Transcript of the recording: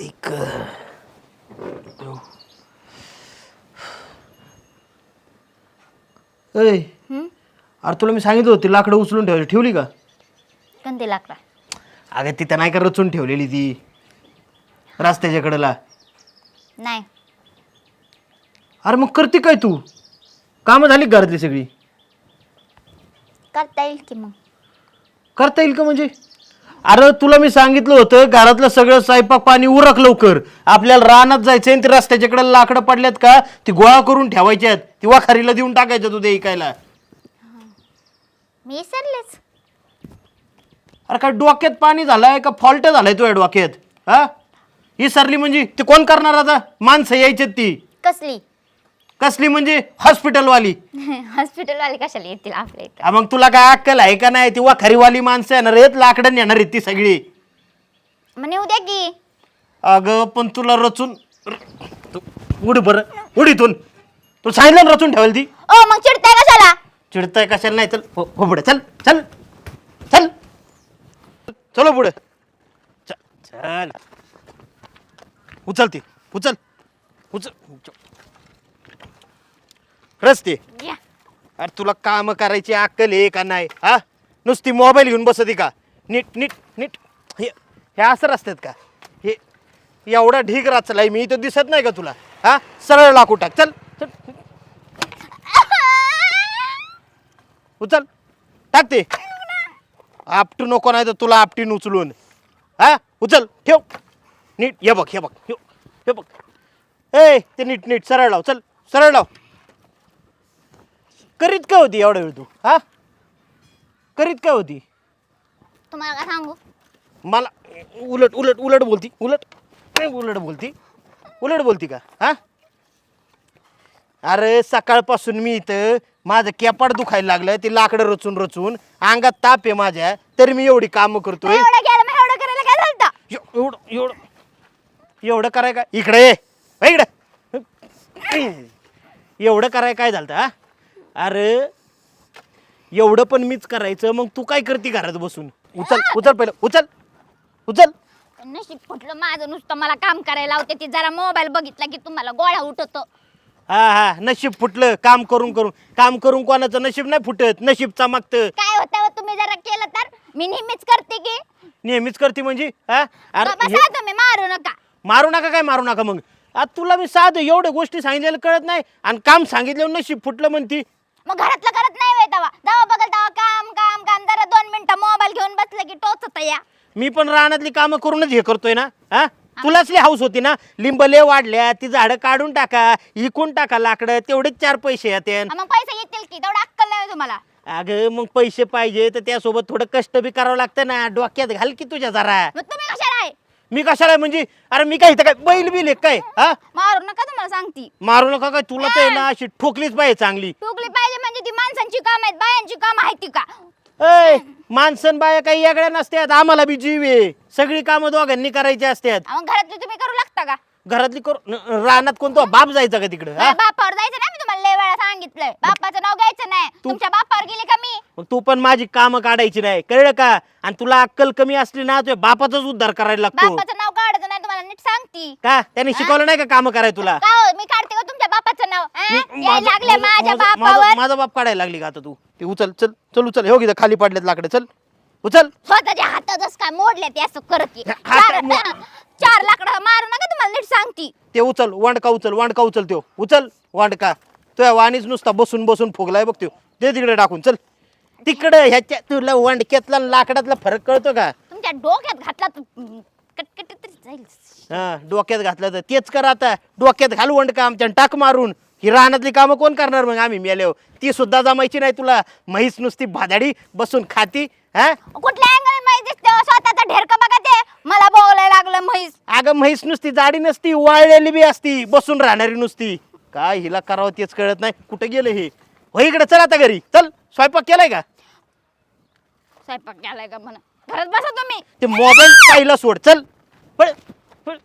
ऐक अरे तुला मी सांगितलं होती लाकडं उचलून ठेवायची. ठेवली का? कोणते लाकडा? अगं तिथं नाही का रचून ठेवलेली ती. रस्त्याच्या कडेला नाही. अरे मग करते काय तू? कामं झाली घरातली सगळी? करता येईल की मग? करता येईल का म्हणजे? अरे तुला मी सांगितलं होतं घरातलं सगळं स्वयंपाक पाणी उरक लवकर. आपल्याला रानात जायचंय आणि ते रस्त्याच्याकडे लाकडं पडल्यात का? ती गोळा करून ठेवायची आहेत. ती वाखारीला देऊन टाकायचं तुझ्या इकायला मी विसरलेच अरे काय डोक्यात पाणी झालंय का फॉल्ट झालाय तुझ्या डोक्यात? हा? ही सरली म्हणजे ते कोण करणार आता? माणसं यायच्यात ती. कसली? कसली म्हणजे हॉस्पिटलवाली? हॉस्पिटलवाले कशाला येतील आपल्या इथं? हा, मग तुला काय अक्कल आहे का नाही? ती वाखारीवाली माणसं येणार आहेत लाकडं येणार आहेत ती सगळी. मग नेऊ द्या की. अगं पण तुला रचून तू उड बरं. उड इथून. तू सांगितलं ना रचून ठेवायला ती? ओ मग चिडताय कशाला? चिडताय कशाला नाही? चल हो हो पुढे. चल चल. चल. चलो पुढे. चल. उचल ती. उचल. उचल. रस्ते. या. अरे तुला काम करायची अक्कल आहे का नाही? हा? नुसती मोबाईल घेऊन बसती का? नीट नीट नीट. हे हे असं रस्त्यात का? हे एवढा ढीग रचलाय मी इथं दिसत नाही का तुला? हा? सरळ लाकू टाक. चल चल. उचल. टाक ते. आपटू नको नाही तर तुला आपटीन उचलून. हा? उचल. ठेव. नीट हे बघ हे बघ. हे हे बघ. ए ते नीट नीट. सरळ लाव. चल सरळ लाव. करीत काय होती एवढा वेळ तू? हा? करीत काय होती? तुम्हाला काय सांगू? मला उलट उलट उलट बोलती उलट. काय उलट बोलती. उलट बोलती का? हा? अरे सकाळपासून मी इथं माझं केपाड दुखायला लागलं ते लाकडं रचून रचून. अंगात ताप आहे माझ्या तरी मी एवढी कामं करतोय. एवढं मग एवढं करायला काय झालं एव- एवढं एवढं. एवढं कराय का इकडे ये. इकडे. एवढं कराय काय झालं हा? अरे एवढं पण मीच करायचं मग तू काय करते घरात बसून? उचल उचल पहिलं उचल उचल. नशीब फुटलं माझं नुसतं मला काम करायला लावते ती. जरा मोबाईल बघितला की तुम्हाला गोळा उठवतो हा हा नशीब फुटलं काम करून करून. काम करून कोणाचं नशीब नाही फुटत नशीब चमकतं. काय होतं हो तुम्ही जरा केलं तर? मी नेहमीच करते की? नेहमीच करते म्हणजे? हा? अरे हे- तुम्ही मारू नका. मारू नका काय मारू नका मग? आता तुला मी साधं एवढ्या गोष्टी सांगितलेलं कळत नाही आणि काम सांगितलं नशीब फुटलं म्हणती. मग घरातलं करत नाही वेळ तवा. दवा बघल तवा काम काम काम. जरा दोन मिनिटं मोबाईल घेऊन बसलं की टोचत या. मी पण रानातली कामं करूनच हे करतोय ना हा? तुलाच लई हाऊस होती ना? लिंबले वाढल्या ती झाडं काढून टाका इकून टाका लाकडं तेवढेच चार पैसे येते. हा, मग पैसे येतील की? तेवढं अक्कल नाही होय तुम्हाला. अगं मग पैसे पाहिजे तर त्यासोबत थोडं कष्ट बी करावं लागतं ना. डोक्यात घाल की तुझ्या जरा. मग तुम्ही मी कशाला म्हणजे अरे मी काय इथं काय बैल बिल आहे काय? हा? मारू नका तुम्हाला सांगती. मारू नका काय? तुला तर आहे ना अशी ठोकलीच पाहिजे चांगली. टोकली पाहिजे म्हणजे ती माणसांची काम आहेत बायांची काम आहेत ती का? ऐ माणसं बाया काही वेगळ्या नसतात. आम्हाला बी जीव आहे. सगळी कामं दोघांनी करायची असतात. घरातली तुम्ही करू लागता का? घरातली करू न- रानात कोणतो बाप जायचा का तिकडं हा? बापावर जायचं नाही मी तुम्हाला लय वेळा सांगितलंय. बापाचं नाव घ्यायचं नाही. तुमच्या बापावर गेली का मी? मग तू पण माझी कामं काढायची नाही. कळलं का? आणि तुला अक्कल कमी असली ना तुझ्या बापाचाच उद्धार करायला लागतो. बापाचं नाव काढायचं नाही तुम्हाला नीट सांगती. का? त्याने शिकवलं नाही का कामं करायला तुला? का हो, मी काढते का तुमच्या बापाचं नाव. हा? मी- यायला माझं- लागले माझं- माझ्या माझं- बापावर. माझं- माझा बाप काढायला लागली का आता तू? ते उचल चल चल उचल. हे बघ खाली पडलेत लाकडे. चल. उचल. स्वतःच्या हातातच काय मोडले ते असं कर की हात- चार चार लाकडं मारू नका तुम्हाला नीट सांगती. ते उचल वांडका उचल वांडका उचल त्यो. उचल वांडका. तुझ्या वाणीच नुसता बसून बसून फुगलाय बघ त्यो दे तिकडे टाकून चल. तिकडे ह्याच्या तुला वांडक्यातला आणि लाकडातला फरक कळतो का? तुमच्या डोक्यात घातला तू कटकट तरी जाईल. हा डोक्यात घातलं तर तेच कर आता. डोक्यात घाल वंडका आमच्या आणि टाक मारून. ही रानातली कामं कोण करणार मग आम्ही मेल्यावर? ती सुद्धा जमायची नाही तुला. म्हैस नुसती भादाडी बसून खाती हा? कुठल्या अँगल माहिती दिसते हो? स्वतःचा ढेरका बघा ते. मला बोलायला लागलं म्हैस. अगं म्हैस नुसती जाडी नसती वाळलेली बी असती बसून राहणारी नुसती. काय हिला करावं तेच कळत नाही. कुठं गेलं हे? हो इकडे चल आता घरी. चल स्वयंपाक केलाय का? स्वयंपाक केलाय का म्हणा? घरात बसा तुम्ही. ते मोबाईल पाहिला सोड. चल. पळ. पळ.